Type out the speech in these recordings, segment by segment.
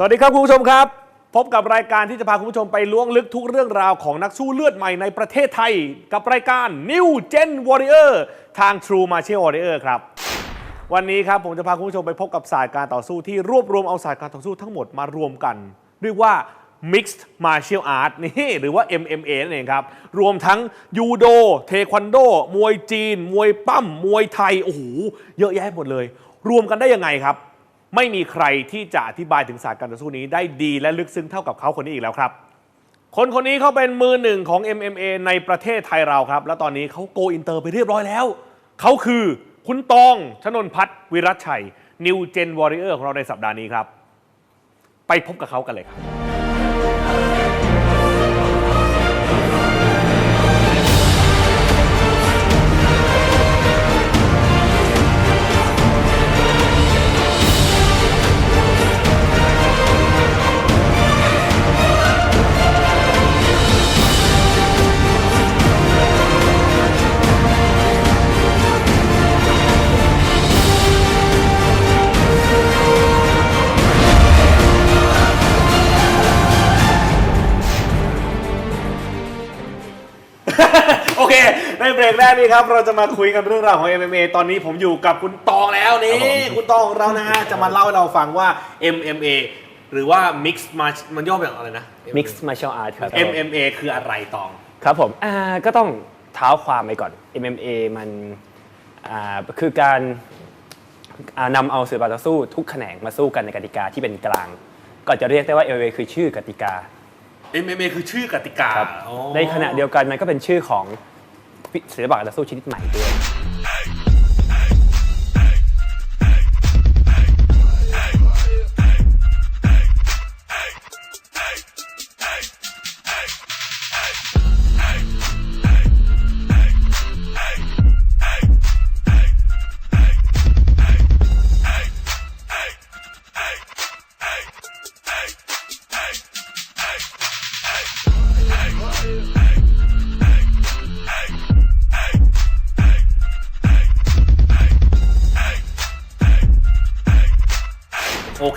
สวัสดีครับคุณผู้ชมครับ พบกับรายการที่จะพาคุณผู้ชมไปล้วงลึกทุกเรื่องราวของนักสู้เลือดใหม่ในประเทศไทย กับรายการ New Gen Warrior ทาง True Martial Warrior ครับ วันนี้ครับผมจะพาคุณผู้ชมไปพบกับศาสตร์การต่อสู้ที่รวบรวมเอาศาสตร์การต่อสู้ทั้งหมดมารวมกัน เรียกว่า Mixed Martial Art นี่หรือว่า MMA นั่นเองครับ รวมทั้งยูโด เทควันโด มวยจีน มวยปั้มมวยไทยโอ้โหเยอะแยะหมดเลย รวมกันได้ยังไงครับ ไม่มีใครที่จะอธิบายถึงศาสตร์การต่อสู้นี้ได้ดีและลึกซึ้งเท่ากับเขาคนนี้อีกแล้วครับ คนคนนี้เขาเป็นมือหนึ่งของ MMA ในประเทศไทยเราครับ แล้วตอนนี้เขาโกอินเตอร์ไปเรียบร้อยแล้ว เขาคือคุณตองชนนพัฒน์วิรัชชัยนิวเจนวอริเออร์ของเราในสัปดาห์นี้ครับ ไปพบกับเขากันเลยครับ เคในเบรกแรกนี้ครับ เราจะมาคุยกันเรื่องราวของ MMA ตอนนี้ผมอยู่กับคุณตองแล้วนี่คุณตองของเรานะฮะจะมาเล่าให้เราฟังว่า MMA หรือว่า Mixed Martial มันย่อมาจากอะไรนะ Mixed Martial Art ครับ MMA คืออะไรตอง ครับผมอ่าก็ต้องเท้าความไปก่อน MMA มันอ่าคือการอ่านำเอาศิลปะต่อสู้ทุกแขนงมาสู้กันในกติกาที่เป็นกลาง ก็จะเรียกได้ว่า MMA คือชื่อกติกา MMA คือชื่อกติกาครับอ๋อในขณะเดียวกันมันก็เป็นชื่อของ ศิลปะการต่อสู้ชนิดใหม่ด้วย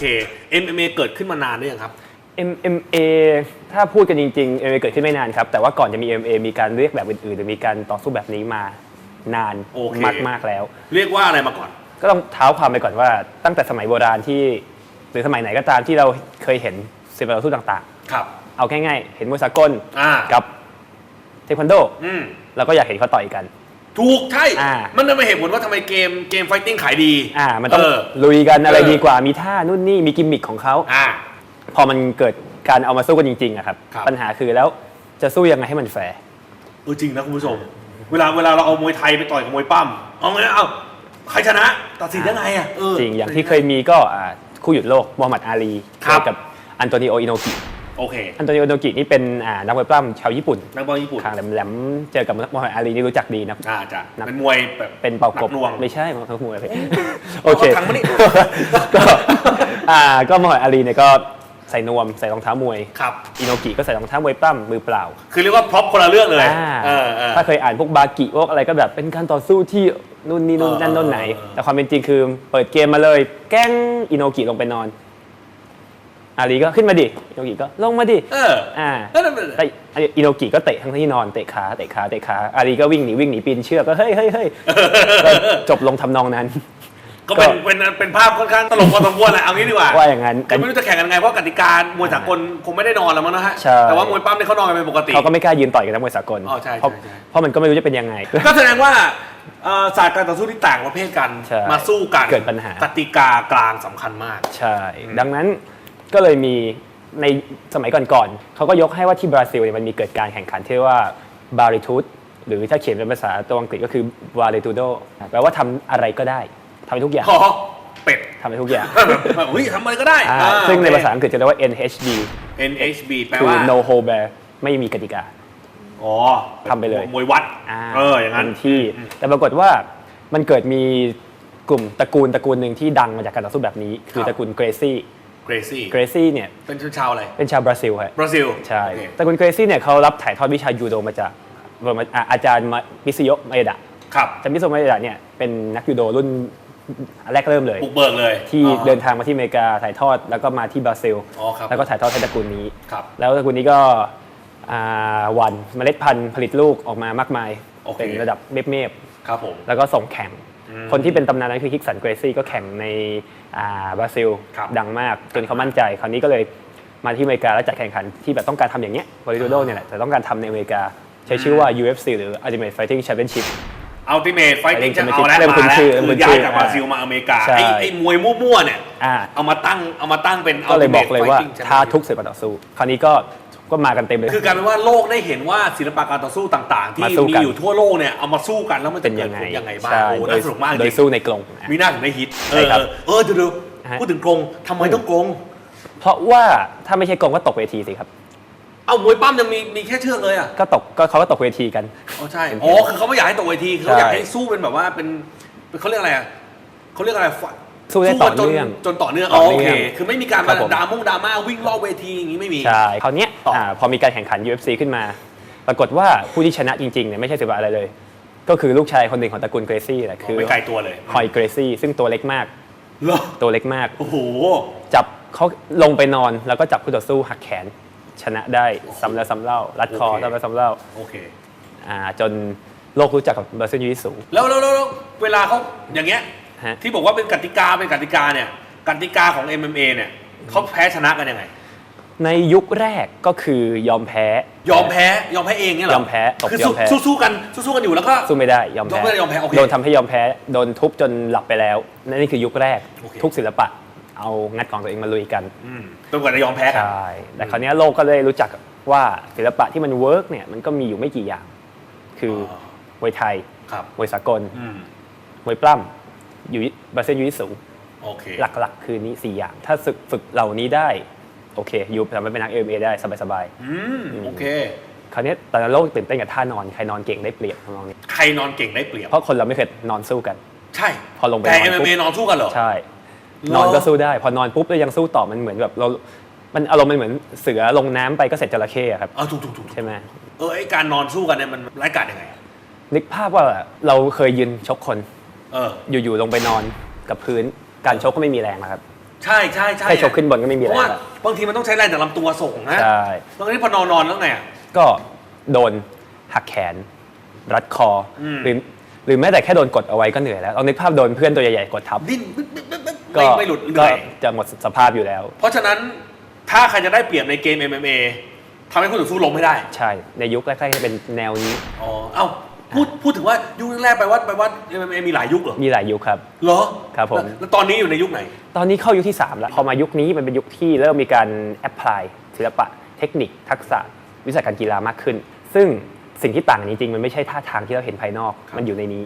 เค MMA เกิดขึ้นมานานหรือยังครับ MMA ถ้าพูดกันจริงๆ MMA เกิดขึ้นไม่นานครับ แต่ว่าก่อนจะมี MMA มีการเรียกแบบอื่นๆหรือมีการต่อสู้แบบนี้มานานโอเค มากๆแล้ว เรียกว่าอะไรมาก่อน ก็ต้องเท้าความไปก่อนว่าตั้งแต่สมัยโบราณที่หรือสมัยไหนก็ตามที่เราเคยเห็นศิลปะต่อสู้ต่างครับ ๆ เอาง่ายๆ เห็นมวยสากลอ่า กับเทควันโด อืม เราก็อยากเห็นเขาต่อยกัน ถูกใช่อ่ามันจะเป็นเหตุผลว่าทำไมเกมเกมไฟติ้งขายดีอ่ามันต้องเออลุยกันอะไรเออดีกว่ามีท่านู่นนี่มีกิมมิคของเขา อ่า พอมันเกิดการเอามาสู้กันจริงๆอะครับ ครับ ปัญหาคือแล้วจะสู้ยังไงให้มันแฟร์ เออจริงนะคุณผู้ชม เวลาเวลาเราเอามวยไทยไปต่อยกับมวยปั้มเอาไงเอาใครชนะตัดสินยังไงอะเออ จริงอย่างที่เคยมีก็อ่าคู่หยุดโลกมูฮัมหมัดอาลีครับ เจอกับอันโตนิโออิโนกิ โอเค อันโตนิโออิโนกินี่เป็นอ่านักมวยปล้ำชาวญี่ปุ่น นักบอลญี่ปุ่นคางแหลมๆเจอกับมูฮัมหมัดอาลีนี่รู้จักดีนะอ่าจ้ะนักเป็นมวยแบบเป็นเป่ากบหนัหน่วงไม่ใช่มันคือมวยเลยโอเคเอาถังมานี่ก็อ่าก็มูฮัมหมัดอาลีเนี่ยก็ใส่นวมใส่รองเท้ามวยครับอิโนกิก็ใส่รองเท้ามวยปล้ำมือเปล่า คือเรียกว่าพร็อพคนละเรื่องเลยอ่าเออเออถ้าเคยอ่านพวกบากิพวกอะไรก็แบบเป็นการต่อสู้ที่นู่นนี่นู่นเออนั่นนู่นไหนเออเออแต่ความเป็นจริงคือเปิดเกมมาเลย แกล้งอิโนกิลงไปนอน อาลีก็ขึ้นมาดิอิโนกิก็ลงมาดิเอออ่านั่นนั่นนั่นแต่อิโนกิก็เตะทั้งที่นอนเตะขาเตะขาเตะขาอาลีก็วิ่งหนีวิ่งหนีปีนเชือกก็เฮ้ยเฮ้ยเฮ้ยก็จบลงทำนองนั้น ก็เป็นเป็นเป็นภาพค่อนข้างตลกพอสมควรแหละเอางี้ดีกว่าว่าอย่างนั้น แต่ไม่รู้จะแข่งกันยังไงเพราะกติกามวยสากลคงไม่ได้นอนแล้วมั้งนะฮะใช่ แต่ว่ามวยปั้มเนี่ยเขานอนกันเป็นปกติ เขาก็ไม่กล้ายืนต่อยกันนักมวยสากลอ๋อใช่เพราะใช่ใช่ เพราะมันก็ไม่รู้จะเป็นยังไง ก็แสดงว่าเอ่อศาสตร์การต่อสู้ที่ต่างประเภทกันใช่มาสู้กันเกิดปัญหา กติกากลางสำคัญมาก ใช่ ดังนั้น ก็เลยมีในสมัยก่อนๆเขาก็ยกให้ว่าที่บราซิลเนี่ยมันมีเกิดการแข่งขันที่เรียกว่าบาริทูดหรือถ้าเขียนเป็นภาษาตัวอังกฤษก็คือวาเลตูโดแปลว่าทำอะไรก็ได้ทำได้ทุกอย่างขอเป็ดทำได้ทุกอย่างแบบเฮ้ยทำอะไรก็ได้อ่าอ่าซึ่งในโอเคภาษาอังกฤษจะเรียกว่า NHB NHB แปลคือว่า no hold bar ไม่มีกติกาอ๋อทำไปเลยมวยวัดาเอออย่างนั้นต็มที่ แต่ปรากฏว่ามันเกิดมีกลุ่มตระกูลตระกูลหนึ่งที่ดังมาจากการต่อสู้แบบนี้ คือตระกูลเกรซี่ เกรซี่เกรซี่เนี่ยเป็นชนชาวอะไร เป็นชาวบราซิลครับบราซิล ใช่โอเคแต่คุณเกรซี่เนี่ยเขารับถ่ายทอดวิชายูโดมาจากอ่าอาจารย์มามิซิโยะมาเอดะครับอาจารย์มิซิโยะมาเอดะเนี่ยเป็นนักยูโดรุ่นแรกเริ่มเลยบุกเบิกเลย ที่อ๋อเดินทางมาที่อเมริกาถ่ายทอดแล้วก็มาที่บราซิลอ๋อครับแล้วก็ถ่ายทอดให้ตระกูลนี้ครับแล้วตระกูลนี้ก็อ่าหวันเมล็ดพันธุ์ผลิตลูกออกมามากมายโอเคเป็นระดับเมฟครับผมๆแล้วก็ส่งแข่งอืม คนที่เป็นตำนานนั้นคือฮิกสันเกรซี่ก็แข่งในอ่าบราซิลครับดังมากจนเขามั่นใจ คราวนี้ก็เลยมาที่อเมริกาแล้วจัดแข่งขันที่แบบต้องการทำอย่างเงี้ยบริโดโดเนี่ยแหละแต่ต้องการทำในอเมริกาใช้ชื่อว่า UFC หรือ Ultimate Fighting Championship อัลติเมทไฟติ้ง Fighting จะเอาแล้วเริ่มมาคุ้นแล้วชื่อเริ่มคืคุ้อนย้าชื่ยอจากบราซิลมาอเมริกาใช่ไอ้ไอ้มวยมั่วๆเนี่ยอ่าเอามาตั้งเอามาตั้งเป็นก็เลยบอก Ultimate เลยว่า Fighting ท้า Championship ทุกศิลปะต่อสู้คราวนี้ก็ ก็มากันเต็มเลย คือกลายเป็นว่าโลกได้เห็นว่าศิลปะการต่อสู้ต่าง ๆ ที่มาสู้มีกันอยู่ทั่วโลกเนี่ยเอามาสู้กันแล้วมันจะเป็นเกิยัดงไงผลยังไงบ้างใช่โอ้โหโดน่ายสนุกมากโดจยริงสู้ในกรงนะ มีหน้าถึงได้ฮิตเอใช่อครับเออเดี๋ยวฮะ ๆพูดถึงกรงทำไมต้องกรงเพราะว่าถ้าไม่ใช่กรงก็ตกเวทีสิครับ เอามวยปั้มยังมีมีแค่เชือกเลยอะก็ตกก็เขาก็ตกเวทีกัน อ๋อใช่เป็นอ๋อคือเขาไม่อยากให้ตกเวทีคือเขาใช่อยากให้สู้เป็นแบบว่าเป็นเขาเรียกอะไรอะเขาเรียกอะไรฟะสู้ได้ต่อจนเนื่องจนต่อเนื่องต่อ๋ออเนื่โอองเคคือไม่มีการครัมาบผม ดราม่งดราม่าวิ่งรอบเวทีอย่างนี้ไม่มี ใช่คราวเนี้ย ต่ออ่าพอมีการแข่งขัน UFC ขึ้นมา ปรากฏว่าผู้ที่ชนะจริงๆเนี่ยไม่ใช่ศิลปะอะไรเลย ก็คือลูกชายคนหนึ่งของตระกูลเกรซี่แหละคือไม่ไกลตัวเลยฮอยเกรซี่ซึ่งตัวเล็กมาก เหรอตัวเล็กมาก โอ้โห จับเขาลงไปนอนแล้วก็จับคู่ต่อสู้หักแขนชนะได้ซ้ำแล้วซ้ำเล่า รัดคอโอเค ซ้ำแล้วซ้ำเล่าโอเค อ่าจนโลกรู้จักกับบราซิลยูยิสู แล้วแล้วแล้วแล้วเวลาเขาอย่างเงี้ย ฮะ ที่บอกว่าเป็นกติกาเป็นกติกาเนี่ย กติกาของ MMA เนี่ยเขาแพ้ชนะกันยังไง ในยุคแรกก็คือยอมแพ้ ยอมแพ้ยอมแพ้เองเนี่ยเหรอยอมแพ้ตบคือยอมแพ้ สู้สู้กันสู้สู้กันอยู่แล้วก็ สู้ไม่ได้ยอมยอมแพ้ไม่ได้ยอมแพ้โอเคโดนทำให้ยอมแพ้โดนทุบจนหลับไปแล้วนั่นนี่คือยุคแรกโอเค ทุกศิลปะ เอางัดของตัวเองมาลุยกันอืมจนกว่าจะยอมแพ้กัน ใช่แต่คราวเนี้ยโลกก็ได้รู้จักว่าศิลปะที่มันเวิร์กเนี่ยมันก็มีอยู่ไม่กี่อย่าง คืออมวยไทยครับมวยสากลอืมมวยปล้ำยูยิบราซิลยูยิสู โอเคหลักๆ คือนี้สี่อย่าง ถ้าฝึกฝึกเหล่านี้ได้ โอเคยูทำให้เป็นนักเอ็มเอได้สบายอืมโอเค ๆคราวเนี้ยตอนนั้นโลกตื่นเต้นกับท่านอนใครนอนเก่งได้เปรียบทำนองนี้ใครนอนเก่งได้เปรียบ เพราะคนเราไม่เคยนอนสู้กัน ใช่พอลงไปแต่ นอนปุ๊บ MMA นอนสู้กันเหรอ ใช่หรอนอนก็สู้ได้ พอนอนปุ๊บแล้วยังสู้ต่อมันเหมือนแบบเรา มันอารมณ์มันเหมือนเสือลงน้ำไปก็เสร็จจระเข้อะครับเออถูกถูกถูกใช่ไหมเออไอการนอนสู้กันเนี่ยมันร้ายกาจยังไงนึกภาพว่าเราเคยยืนชกคน เออ อยู่ๆลงไปนอนกับพื้นการชกก็ไม่มีแรงนะครับ ใช่ใช่ใช่แค่ชกขึ้นบนก็ไม่มีเพแรราะงว่าแล้วบางทีมันต้องใช้แรงจากลำตัวส่งนะใช่บางทีพอนอนนอนแล้วไงอะ ก็โดนหักแขน รัดคออม หรือหรือแม้แต่แค่โดนกดเอาไว้ก็เหนื่อยแล้วลองนึกภาพโดนเพื่อนตัวใหญ่ๆกดทับดิ้นปึ๊บปึ๊บปึ๊บปึ๊บก็ไม่ไม่หลุดเหก็นื่อย จะหมดสภาพอยู่แล้ว เพราะฉะนั้นถ้าใครจะได้เปรียบในเกม MMA ทำให้คู่ต่อสู้ล้มไม่ได้ ใช่ ในยุคแรกๆจะเป็นแนวนี้ อ๋อ เอ้า พูดพูดถึงว่ายุคแรกๆไปว่าไปว่า MMA มีหลายยุคเหรอ มีหลายยุคครับ เหรอ ครับผมแล้วแล้วตอนนี้อยู่ในยุคไหน ตอนนี้เข้ายุคที่ 3 แล้ว พอมายุคนี้มันเป็นยุคที่เริ่มมีการแอพพลายศิลปะ เทคนิค ทักษะ วิชาการกีฬามากขึ้น ซึ่งสิ่งที่ต่างจริงๆ มันไม่ใช่ท่าทางที่เราเห็นภายนอกครับมันอยู่ในนี้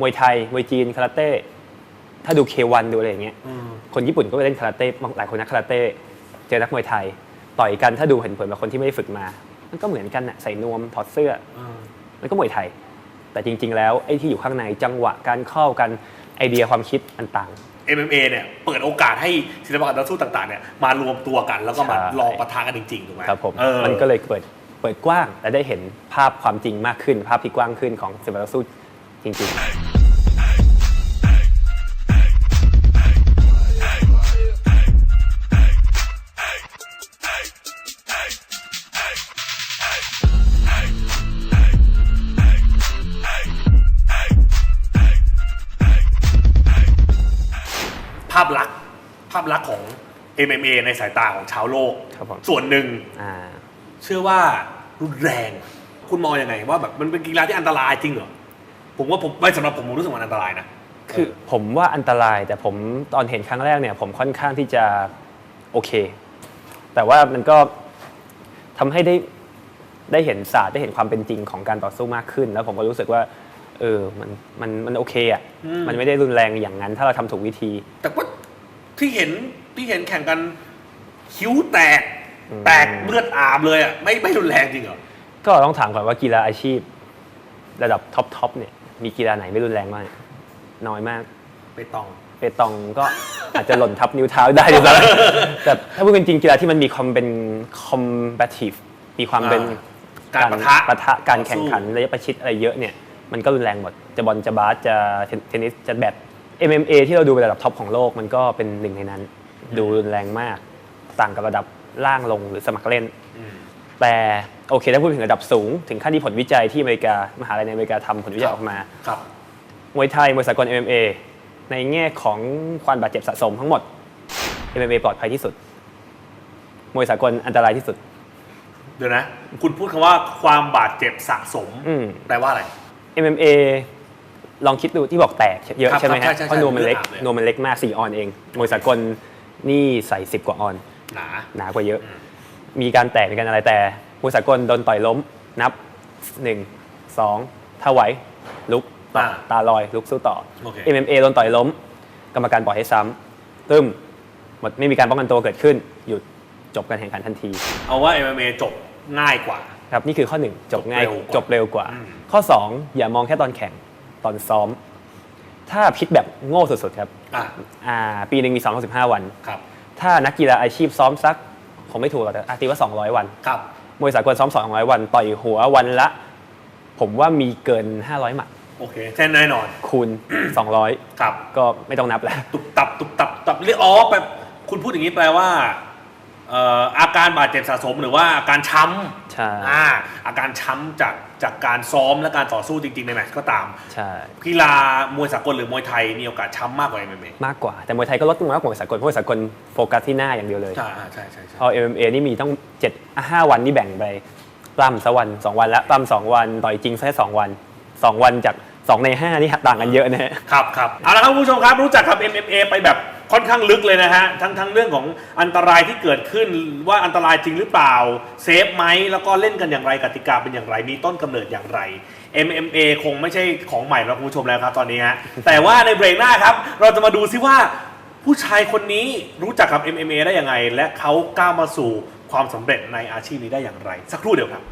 มวยไทย มวยจีน คาราเต้ ถ้าดูเควันดูอะไรอย่างเงี้ยอืมคนญี่ปุ่นก็ไปเล่นคาราเต้บางหลายคนนักคาราเต้ เจอนักมวยไทย ต่อยกัน ถ้าดูเห็นผลแบบคนที่ไม่ได้ฝึกมา มันก็เหมือนกันน่ะใส่นวม ถอดเสื้ออื มมันก็มวยไทย แต่จริง ๆ แล้วไอ้ที่อยู่ข้างในจังหวะการเข้ากันไอเดียความคิดมันต่าง MMA เนี่ยเปิดโอกาสให้ศิลปะการต่อสู้ต่างๆเนี่ยมารวมตัวกันแล้วก็มาใช่ ลองปะทะกันจริงๆถูกไหมครับผมเออ มันก็เลยเปิดเปิดกว้างและได้เห็นภาพความจริงมากขึ้น ภาพที่กว้างขึ้นของศิลปะต่อสู้จริงภ MMA ในสายตาของชาวโลก ครับผมส่วนหนึ่งๆอ่า เชื่อว่ารุนแรง คุณมองยังไงว่าแบบมันเป็นกีฬาที่อันตรายจริงเหรอผมว่าผมไม่สำหรับผมผมรู้สึกว่ามันอันตรายนะ คือผมว่าอันตรายแต่ผมตอนเห็นครั้งแรกเนี่ย ผมค่อนข้างที่จะโอเค แต่ว่ามันก็ทำให้ได้ได้เห็นศาสตร์ได้เห็นความเป็นจริงของการต่อสู้มากขึ้น แล้วผมก็รู้สึกว่า เออมันมันมันโอเคอะอืม มันไม่ได้รุนแรงอย่างนั้น ถ้าเราทำถูกวิธี แต่ว่าที่เห็น ที่เห็นแข่งกันคิ้วแตกอืมแตกเลือดอาบเลยอะไม่ไม่รุนแรงจริงเหรอก็ต้องถามก่อนว่ากีฬาอาชีพ ระดับท็อปทอปเนี่ยมีกีฬาไหนไม่รุนแรงมาก น้อยมากไปตองเปตองก็อาจจะหล่นทับนิ้วเท้าได้อยู่แล้วแต่ถ้าพูดจริงๆกีฬาที่มันมีความเป็น combative มีความเป็นอ่าการปะทะปะทะการต่อสู้แข่งขันระยะประชิดอะไรเยอะเนี่ยมันก็รุนแรงหมด จะบอลจะบาสจะเทนเทนนิสจะแบด MMA ที่เราดูเป็นระดับท็อปของโลกมันก็เป็นหนึ่งในนั้น ดูรุนแรงมาก ต่างกับระดับล่างลงหรือสมัครเล่น แต่โอเคถ้าพูดถึงระดับสูง ถึงขั้นที่ผลวิจัยที่อเมริกามหาลัยในอเมริกาทำผลวิจัยออกมาครับมวยไทยมวยสากล MMA ในแง่ของความบาดเจ็บสะสมทั้งหมด MMA ปลอดภัยที่สุด มวยสากลอันตรายที่สุด เดี๋ยวนะ คุณพูดคำว่าความบาดเจ็บสะสมอืมแปลว่าอะไร MMA ลองคิดดูที่บอกแตกเยอะครับใช่ไหมครัฮะบใช่ใช่เพราะนวมมันเล็กเลือดอาบเลยนวมมันเล็กมาก4ออนเอง มวยสากล นี่ใส่ 10 กว่าออน หนา หนากว่าเยอะ มีการแตกมีการอะไรแต่มวยสากลโดนต่อยล้มนับ 1 2 ถ้าไหวลุกต่ออ่าตาลอยลุกสู้ต่อ โอเค MMA โดนต่อยล้ม กรรมการปล่อยให้ซ้ำตึ้มหมดไม่มีการป้องกันตัวเกิดขึ้น หยุดจบการแข่งขันทันที เอาว่า MMA จบง่ายกว่า ครับนี่คือข้อหนึ่งจบง่ายจบเร็วกว่าจบเร็วกว่า อืม ข้อ 2 อย่ามองแค่ตอนแข่งตอนซ้อม ถ้าพิษแบบโง่สุดๆครับอะอ่าปีหนึ่งมี365 วัน ครับ ถ้านักกีฬาอาชีพซ้อมสักผมไม่ถูกหรอกแต่อาตีว่า 200 วัน ครับ มวยสากลซ้อม 200 วัน ต่อยหัววันละ ผมว่ามีเกิน 500หมัดโอเคแน่แน่นอน คูณ 200 ครับ ก็ไม่ต้องนับแล้ว ตุบตับตุบตับตับเรียกอ๋อแปลคุณพูดอย่างนี้แปลว่าเอ่ออาการบาดเจ็บสะสมหรือว่าอาการช้ำใช่อ่าอาการช้ำจากจากการซ้อมและการต่อสู้จริงๆ ในแมตช์ก็ตาม ใช่กีฬามวยสากลหรือมวยไทยมีโอกาสช้ำมากกว่า MMA มากกว่า แต่มวยไทยก็ลดลงมากกว่ามวยสากลเพราะมวยสากลโฟกัสที่หน้าอย่างเดียวเลย ใช่ใช่ใช่ใช่พอ MMA นี่มีต้อง7 5วันนี่แบ่งไปปล้ำสักวัน2วันละปล้ำสองวันต่อยจริงแค่2วัน2วันจาก2ใน5นี่ต่างกันเยอะนะฮะครับครับเอาละครับคุณผู้ชมครับรู้จักกับ MMA ไปแบบ ค่อนข้างลึกเลยนะฮะทั้งทั้งเรื่องของอันตรายที่เกิดขึ้นว่าอันตรายจริงหรือเปล่าเซฟไหมแล้วก็เล่นกันอย่างไรกติกาเป็นอย่างไรมีต้นกำเนิดอย่างไร MMA คงไม่ใช่ของใหม่แล้วคุณผู้ชมแล้วครับตอนนี้ฮะแต่ว่าในเบรกหน้าครับ เราจะมาดูซิว่า ผู้ชายคนนี้รู้จักกับ MMA ได้ยังไง และเขาก้าวมาสู่ความสำเร็จในอาชีพนี้ได้อย่างไร สักครู่เดียวครับ